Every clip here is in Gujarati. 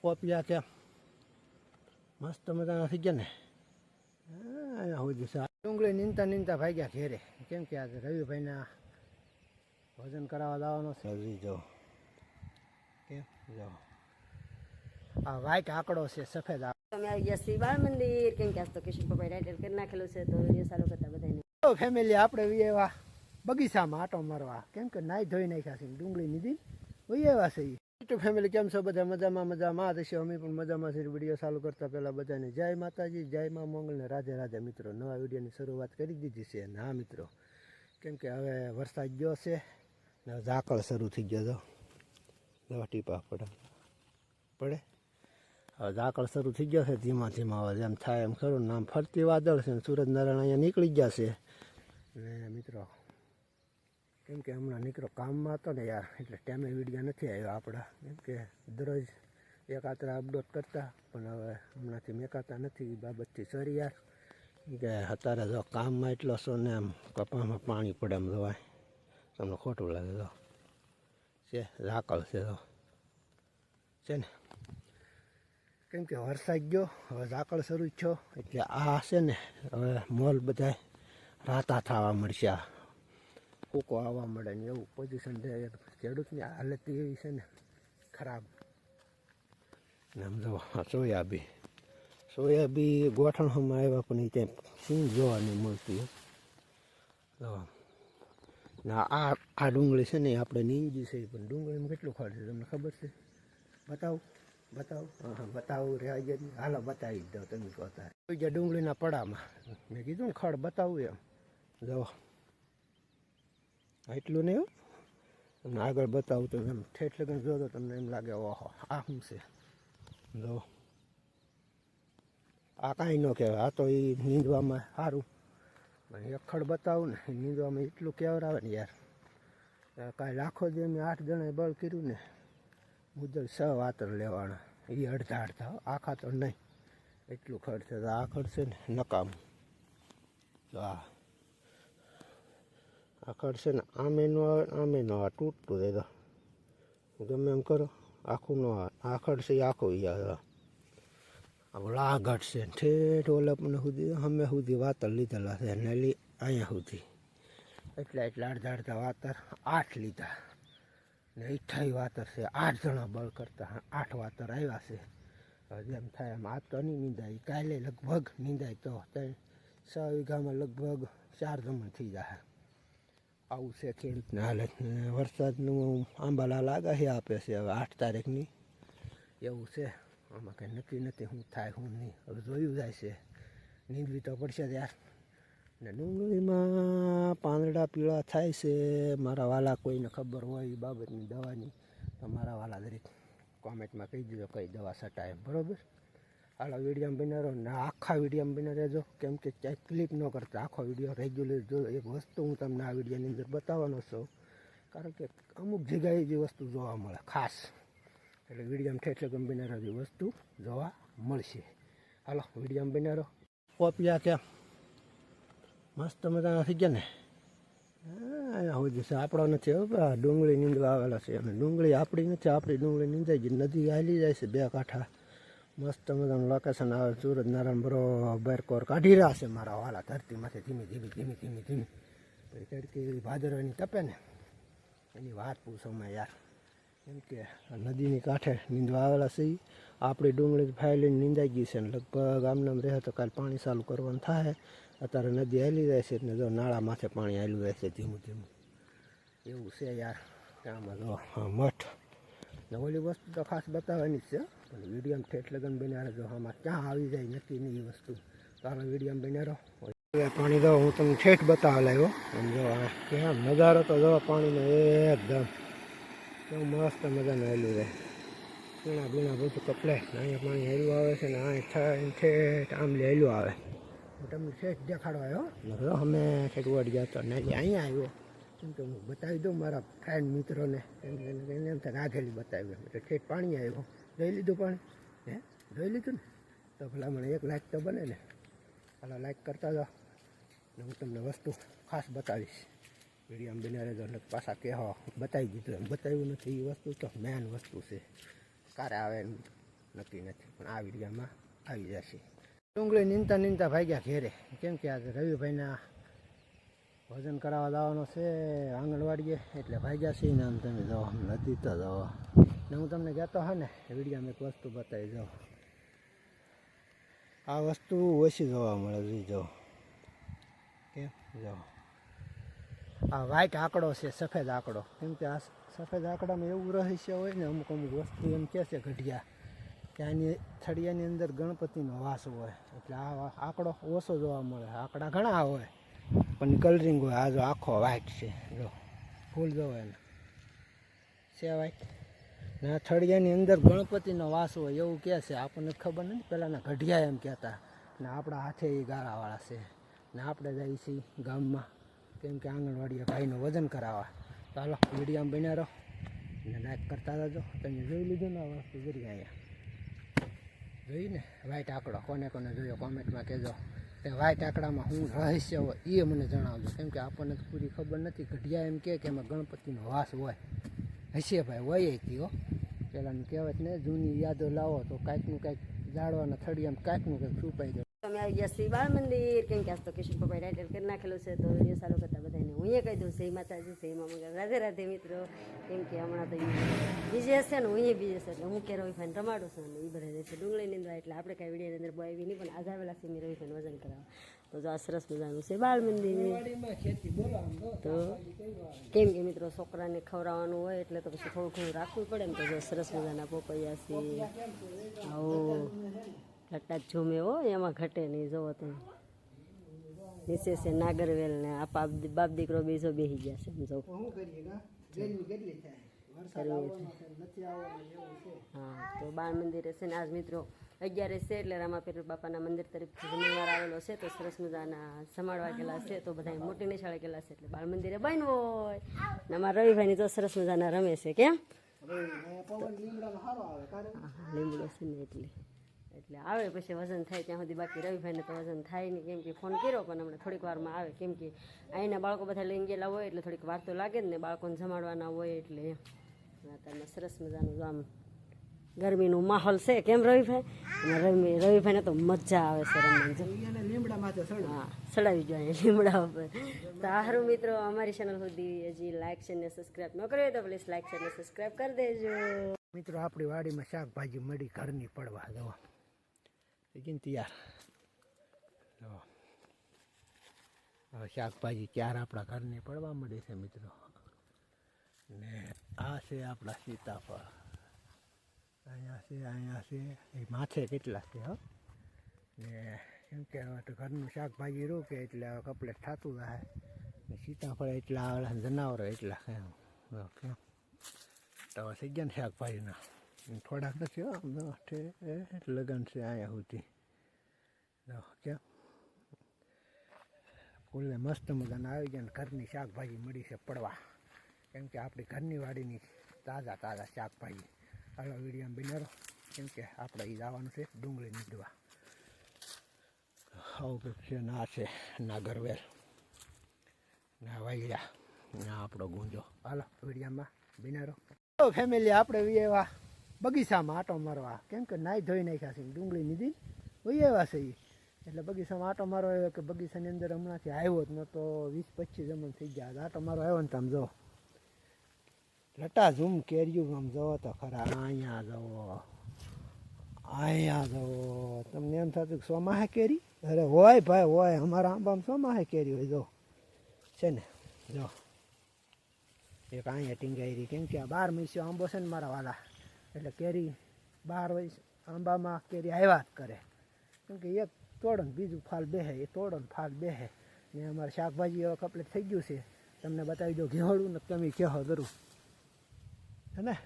પોપિયા ત્યાં મસ્ત મજાના થઈ ગયા ને? હા, અહીંયા સુધી છે. ડુંગળી નીંદતા નીંદતા ભાગ્યા ઘેરે. કેમ કે આજે રવિભાઈના ભોજન કરાવવા જવાનો છે. હજી જો કેમ? જો આ વ્હાઈટ આંકડો છે સફેદ આંકડો. આવી ગયા શ્રી બાળ મંદિર. કેમ કે આજ તો કિશન પપ્પાએ કરી નાખેલું છે તો એ સારું કરતા બધાને ફેમિલી આપણે વી એવા બગીચામાં આટો મારવા. કેમ કે નાઈ ધોઈ નાખ્યા છે ડુંગળી નીધી વહી આવ્યા છે યુટ્યુબ ફેમિલી કેમ છો? બધા મજામાં મજામાં. થશે અમે પણ મજામાં છે વીડિયો ચાલુ કરતા પહેલાં બધાને જય માતાજી, જય મા મંગલ ને રાધે રાધે. મિત્રો, નવા વિડીયોની શરૂઆત કરી દીધી છે. અને હા મિત્રો. કેમ કે હવે વરસાદ ગયો છે ને ઝાકળ શરૂ થઈ ગયો તો દવા ટીપા પડે. પડે? હવે ઝાકળ શરૂ થઈ ગયો છે. ધીમા ધીમા હવે જેમ થાય એમ ખરું. ને આમ ફરતી વાદળ છે ને સૂરજનારાયણ અહીંયા નીકળી ગયા છે. ને મિત્રો કેમ કે હમણાં નીકળો કામમાં હતો ને યાર, એટલે ટાઈમે વીડિયો નથી આવ્યો આપણા. કેમ કે દરરોજ એક આતરા અપડેટ કરતા, પણ હવે હમણાંથી મેકાતા નથી એ બાબતથી સરી યાર. કે અત્યારે જો કામમાં એટલો છો ને આમ કપામાં પાણી પડે એમ જોવાય તમને ખોટું લાગે તો છે ઝાકળ છે તો છે ને? કેમ કે વરસાદ ગયો, હવે ઝાકળ શરૂ થયો, એટલે આ છે ને, હવે મોલ બધા રાતા થવા મળશે કૂકો આવવા મળે ને એવું પોઝિશન છે ખેડૂતની હાલત એવી છે ને ખરાબ. ને આમ જો સોયાબી સોયાબી ગોઠણમાં આવ્યા પણ એ ક્યાંય જોવાની જોવા મળતી. જો, ને આ આ ડુંગળી છે ને આપણે નીંજી છે પણ ડુંગળીમાં કેટલું ખડ છે તમને ખબર છે? બતાવું બતાવું. હા હા, બતાવું રહ્યા જ હાલો, બતાવી દો તમે કહો તારે ડુંગળીના પડામાં. મેં કીધું ને ખડ, બતાવું એમ. જો એટલું નહીં. તમને આગળ બતાવું તો એમ ઠેઠ લગન જો તો તમને એમ લાગે, ઓહો, આ શું છે? જો. આ કાંઈ ન કહેવાય, આ તો એ નીંદવામાં સારું. પણ એક બતાવું ને નીંદવામાં એટલું કેવરાવે ને યાર. કાંઈ લાખો જે મેં આઠ જણાએ બળ કર્યું ને, મુજબ છ વાતર લેવાના. એ અડધા અડધા, આખા તો નહીં. એટલું ખર્ચે આ ખર્ચે ને નકામ. તો આ. આ છે ને આમે ન આવે, આમે ન આવે, તૂટતું દે ગમે એમ કરો, આખું નો આવે. આખડ છે આખું આવે. આ લાગટ છે ઠેઠ ઓલપને સુધી, અમે સુધી વાતર લીધેલા છે. નેલી અહીંયા સુધી. એટલા એટલા, અડધા અડધા વાતર આઠ લીધા. ને અઠ્ઠાવી વાતર છે. આઠ જણા બળ કરતા આઠ વાતર આવ્યા છે. જેમ થાય એમ. આ તો નહીં નીંદાય. કાલે લગભગ નીંદાય તો. ત્યાં છ વીઘામાં લગભગ ચાર જમણ થઈ જાય આવું છે ખેડૂતની હાલત. ને વરસાદનું લાગે છે, આપે છે હવે આઠ તારીખની. એવું છે. આમાં કંઈ નક્કી નથી શું થાય શું નહીં. હવે જોયું જાય છે. નીંદવી તો પડશે ત્યાર ને ડુંગળીમાં પાંદડા પીળા થાય છે. મારા વાલા કોઈને ખબર હોય એ બાબતની દવાની. તો મારા વાલા દરેક કોમેન્ટમાં કહી દીધો કઈ દવા સટાય બરાબર? હાલો વીડિયો રહો ને આખા વીડિયો બન્યા રહેજો. કેમ કે ક્યાંય ક્લિક ન કરતા. આખો વીડિયો રેગ્યુલર જો એક વસ્તુ હું તમને આ વિડીયોની અંદર બતાવવાનો છું. કારણ કે અમુક જગ્યાએ જે વસ્તુ જોવા મળે ખાસ. એટલે વિડીયોમાં ઠેઠ લગન બન્યા રહેજો વસ્તુ જોવા મળશે. હાલો વિડીયોમાં રહો. કોપિયા ત્યાં મસ્ત મજાના થઈ ગયા ને? હા, જશે આપણો નથી હવે ડુંગળી નીંદવા આવેલા છે. અને ડુંગળી આપણી નથી આપણી ડુંગળી નીંદાઈ ગઈ. નદી હાલી જાય છે બે કાંઠા. મસ્ત મજાનું લોકેશન આવે, સુરત નારાયણ બરોબર કોર કાઢી રહ્યા છે મારા વાલા ધરતીમાંથી ધીમે ધીમે ધીમે, ધીમી, ધીમે. પછી તડકી ભાદરવાની તપે ને. એની વાત પૂછોમાં યાર. કેમ કે નદીની કાંઠે નીંદવા આવેલા છે. આપણી ડુંગળી ફાયલીને નીંદાઈ ગઈ છે ને લગભગ આમનામ રહે તો કાલે પાણી ચાલુ કરવાનું થાય. અત્યારે નદી હાલી જાય છે ને જો નાળા માથે પાણી હાલ્યું જાય છે ધીમું ધીમું. એવું છે યાર. આમાં જો મઠ. ને ઓલી વસ્તુ તો ખાસ બતાવવાની જ છે, પણ વિડીયોમાં ઠેઠ લગન બન્યા જો આમાં ક્યાં આવી જાય નક્કી નહીં એ વસ્તુ. તારો વિડીયોમાં બન્યા રહો. પાણી દો, હું તમને ઠેઠ બતાવવા લાવ્યો અને જો આ કેમ નજારો તો જો પાણીનો એકદમ કેવું મસ્ત મજાનું હેલું રહે પીણા બીણા બધું કપલે ને અહીંયા પાણી હેલું આવે છે, ને થઈને ઠેઠ આમ હેલું આવે. હું તમને ઠેઠ દેખાડવા આવ્યો. અમે ઠેઠ વડ ગયા તો ને અહીંયા આવ્યો. કેમ કે હું બતાવી દઉં મારા ફ્રેન્ડ મિત્રોને. એને એમ થાય આગેલી બતાવી એમ. એટલે ઠેઠ પાણી આવ્યો. જોઈ લીધું પાણી? હે? જોઈ લીધું ને? તો ભલા મને એક લાઈક તો બને ને. હાલો લાઈક કરતા જાઓ. ને હું તમને વસ્તુ ખાસ બતાવીશ. વિડીયોમાં બિનારે તો પાછા કહેવા. બતાવી દીધું એમ. બતાવ્યું નથી એ વસ્તુ તો મેન વસ્તુ છે. કારે આવે એમ નક્કી નથી. પણ આ વિડીયામાં આવી જશે. ડુંગળી નીંદતા નીંદતા ભાગ્યા ઘેરે. કેમ કે આજે રવિભાઈના વજન કરાવવા જવાનો છે, આંગણવાડીએ. એટલે ભાગ્યા છે ને આમ તમે જાઓ નથી તો જાઓ ને હું તમને કહેતો હા ને વિડીયોમાં એક વસ્તુ બતાવી જાઉં આ વસ્તુ ઓછી જોવા મળે છે જાઓ. કેમ? જાઓ. આ વ્હાઈટ આંકડો છે, સફેદ આંકડો. કેમ કે આ સફેદ આંકડામાં એવું રહસ્ય હોય ને, અમુક અમુક વસ્તુ એમ કહે છે ઘડિયા. આની થળિયાની અંદર ગણપતિનો વાસ હોય. એટલે આ આંકડો ઓછો જોવા મળે. આંકડા ઘણા હોય. પણ કલરિંગ હોય આ જો આખો વ્હાઈટ છે. જો, ફૂલ જો એને છે વ્હાઈટ ને આ થળિયાની અંદર ગણપતિનો વાસ હોય એવું કહે છે, આપણને ખબર નથી પહેલાંના ગઢિયા એમ કહેતા. ને આપણા હાથે એ ગાળાવાળા છે. ને આપણે જઈએ છીએ ગામમાં, કેમ કે આંગણવાડીએ ભાઈનું વજન કરાવવા. ચાલો, વિડીયામાં બન્યા રહો. ને લાઈક કરતા રહેજો. તમે જોઈ લીધું ને વસ્તુ કરી અહીંયા. જોઈ ને? વ્હાઈટ આંકડો. કોને કોને જોયો? કોમેન્ટમાં કહેજો. કે વાઈટ આંકડામાં શું રહસ્ય હોય એ મને જણાવજો. કેમ કે આપણને તો પૂરી ખબર નથી. ઘડિયા એમ કે એમાં ગણપતિનો વાસ હોય. હશે ભાઈ હોય હતી હો પેલાનું કહેવત ને, જૂની યાદો લાવો તો કાંઈકનું કાંઈક જાળવાના થડી એમ કાંઈકનું કાંઈક છુપાઈ જાય. તમે આવી ગયા શ્રી બાળ મંદિર, કેમ કે આજ તો કિશોર પપ્પાએ ટાઇટલ કરી નાખેલું છે, તો વીડિયો સારો કરતા બધાને હું એ કહી દઉં, જય માતાજી, જય મામા રાધે રાધે મિત્રો. કેમ કે હમણાં તો બીજે હશે ને, હું એ બીજે છે એટલે હું કે રવિભાઈને રમાડું છું અને એ બધા રહેશે ડુંગળી નિંદવા એટલે આપણે કાંઈ વિડીયોની અંદર બોય નહીં, પણ આજ આવેલા છે મેં રવિભાઈને વજન કરાવવા. તો જો આ સરસ મજાનું છે બાળ મંદિર તો કેમ કે મિત્રો છોકરાને ખવડાવવાનું હોય એટલે તો પછી થોડું ઘણું રાખવું પડે ને, તો જો સરસ મજાના પોપૈયા છે. આવો. લટ્ટા ઝૂમે હો એમાં ઘટે નહીં જોવો તમે. નીચે છે નાગરવેલ ને આ બાપ બાપ દીકરો બીજો બેસી ગયા છે જો હા તો બાળ મંદિરે છે ને આજ મિત્રો અગિયાર છે એટલે રામાપીર બાપાના મંદિર તરફથી જમણવાર આવેલો છે તો સરસ મજાના સમાડવા ગયેલા છે તો બધા મોટી નિશાળે ગયેલા છે એટલે બાળ મંદિરે બન્યું હોય. ને અમારા રવિભાઈની તો સરસ મજાના રમે છે કેમ? લીમડો છે ને એટલે. એટલે આવે પછી વજન થાય ત્યાં સુધી બાકી રવિભાઈને તો વજન થાય નહીં. કેમ કે ફોન કર્યો પણ હમણાં થોડીક વારમાં આવે. કેમ કે અહીંના બાળકો બધા લઈને ગયેલા હોય એટલે થોડીક વાર તો લાગે જ ને બાળકોને જમાડવાના હોય એટલે વાતાવરણ સરસ મજાનું આમ ગરમીનું માહોલ છે. કેમ રવિભાઈ? રવિ રવિભાઈને તો મજા આવે છે રમવાની હા સડાવી જોઈએ લીમડા ઉપર. તો સારું મિત્રો અમારી ચેનલ સુધી હજી લાઇક છે ને સબસ્ક્રાઈબ ન કર્યો તો પ્લીઝ લાઇક છે ને સબસ્ક્રાઈબ કરી દેજો. મિત્રો આપણી વાડીમાં શાકભાજી મળી ઘરની પડવા જવા લેકિન તૈયાર જો હવે શાકભાજી ચાર આપણા ઘરની પડવા મળે છે મિત્રો ને આ છે આપણા સીતાફળ અહીંયા છે અહીંયા છે એ માથે કેટલા છે હો ને કેમ કે હવે તો ઘરનું શાકભાજી રોકે એટલે હવે કપલેટ થતું રહે ને સીતાફળ એટલા જનાવરો એટલા કેમ તો થઈ ગયા ને શાકભાજીના થોડાક નથી ઠે- લગન છે અહીંયા સુધી. કેમ ફૂલને મસ્ત મજાના આવી ગયા ઘરની શાકભાજી મળી છે પડવા. કેમ કે આપણી ઘરની વાડીની તાજા તાજા શાકભાજી. હાલો, વીડિયો બિનારો કેમ કે આપણે એ જવાનું છે, ડુંગળી નીકળવા આવું કંઈક છે, ના છે ના ગરવેર ના વાયડા, ના આપણો ગુંજો. હાલો, વિડીયામાં બિનારો ફેમિલી આપણે એવા બગીચામાં આટો મારવા. કેમ કે નાઈ ધોઈ નાખ્યા છે, ડુંગળી નીધી વહી એવા છે. એટલે બગીચામાં આટો મારો આવ્યો કે બગીચાની અંદર હમણાંથી આવ્યો જ નહોતો, વીસ પચીસ જમણ થઈ ગયા આટો મારો આવ્યો ને તમે જો લટા ઝૂમ કેર્યું આમ જવો તો ખરા, અહીંયા જવો અહીંયા જવો તમને એમ થતું કે સોમાહે કેરી? અરે હોય ભાઈ, હોય. અમારા આંબામાં સોમાહે કેરી હોય? જો, છે ને, જો. એક અહીંયા ટીંગાઈ કેમ કે આ બાર મહિસ્યો આંબો છે ને મારા વાલા. એટલે કેરી બાર વર્ષ આંબામાં કેરી આવ્યા જ કરે. કેમ કે એક તોડણ બીજું ફાલ બેહે, એ તોડણ ફાલ બેહે. ને અમારે શાકભાજી હવે કપલેટ થઈ ગયું છે. તમને બતાવી દો ઘેવડું ને તમે કહેો જરૂર. હે ને?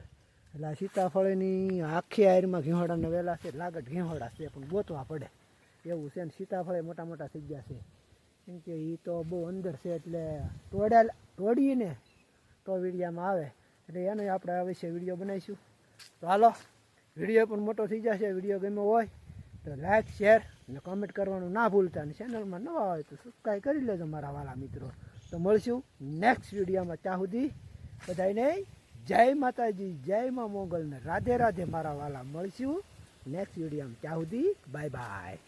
એટલે આ સીતાફળની આખી આયરમાં ઘીહોડાના વેલા છે, લાગત ઘીહોડા છે, પણ ગોતવા પડે. એવું છે ને સીતાફળે મોટા મોટા થઈ ગયા છે. કેમ કે એ તો બહુ અંદર છે એટલે તોડ્યા તોડીને તો વિડીયામાં આવે. એટલે એનો આપણે આ વિશે વીડિયો બનાવીશું. તો હાલો, વીડિયો પણ મોટો થઈ જશે, વીડિયો ગમ્યો હોય તો લાઈક શેર અને કોમેન્ટ કરવાનું ના ભૂલતા અને ચેનલમાં નવા હોય તો સબસ્ક્રાઈબ કરી લેજો મારા વાલા મિત્રો. તો મળશું નેક્સ્ટ વિડીયોમાં ત્યાં સુધી બધાને જય માતાજી, જય મા મોગલને રાધે રાધે મારા વાલા. મળશું નેક્સ્ટ વિડીયોમાં ત્યાં સુધી બાય બાય